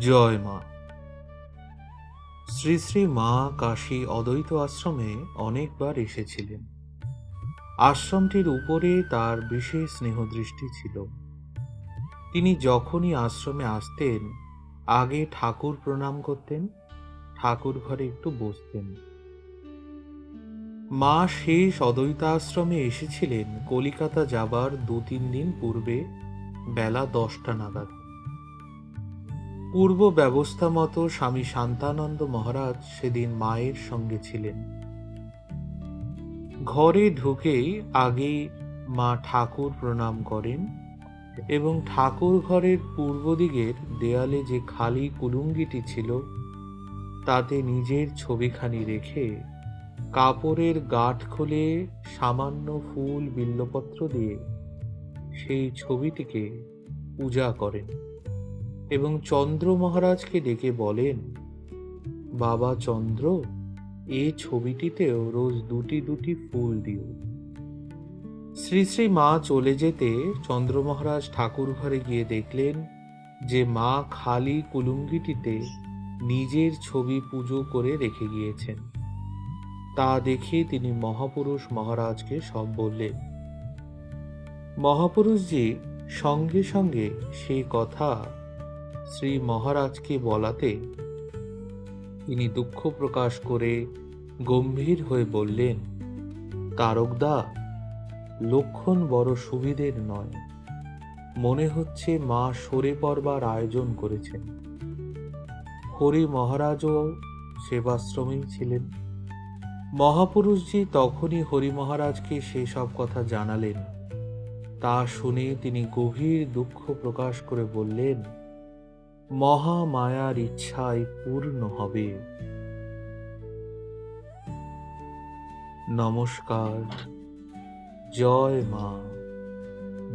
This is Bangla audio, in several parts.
জয় মা। শ্রী শ্রী মা কাশী অদ্বৈত আশ্রমে অনেকবার এসেছিলেন। আশ্রমটির উপরে তার বিশেষ স্নেহদৃষ্টি ছিল। তিনি যখনই আশ্রমে আসতেন, আগে ঠাকুর প্রণাম করতেন, ঠাকুর ঘরে একটু বসতেন। মা শেষ অদ্বৈতাশ্রমে এসেছিলেন কলিকাতা যাবার দু তিন দিন পূর্বে বেলা দশটা নাগাদ। পূর্ব ব্যবস্থা মতো স্বামী শান্তানন্দ মহারাজ সেদিন মায়ের সঙ্গে ছিলেন। ঘরে ঢুকেই আগেই মা ঠাকুর প্রণাম করেন এবং ঠাকুর ঘরের পূর্ব দিকের দেয়ালে যে খালি কুলুঙ্গিটি ছিল, তাতে নিজের ছবিখানি রেখে কাপড়ের গাঁঠ খুলে সামান্য ফুল বিল্লপত্র দিয়ে সেই ছবিটিকে পূজা করেন। এবং চন্দ্র মহারাজকে ডেকে বলেন, বাবা চন্দ্র, এ ছবিটিতেও রোজ দুটি দুটি ফুল দিও। শ্রী শ্রী মা চলে যেতে চন্দ্র মহারাজ ঠাকুর ঘরে গিয়ে দেখলেন যে মা খালি কুলুঙ্গিটিতে নিজের ছবি পুজো করে রেখে গিয়েছেন। তা দেখে তিনি মহাপুরুষ মহারাজকে সব বললেন, মহাপুরুষজি, সঙ্গে সঙ্গে সেই কথা শ্রী মহারাজকে বলাতে তিনি দুঃখ প্রকাশ করে গম্ভীর হয়ে বললেন, তারকদা, লক্ষণ বড় সুবিধের নয়। মনে হচ্ছে মা সরে পড়বার আয়োজন করেছেন। হরি মহারাজও সেবাশ্রমেই ছিলেন। মহাপুরুষজি তখনই হরি মহারাজকে সেসব কথা জানালেন। তা শুনে তিনি গভীর দুঃখ প্রকাশ করে বললেন মহামায়ার ইচ্ছায় পূর্ণ হবে। নমস্কার। জয় মা।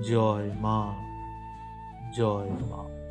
জয় মা। জয় মা।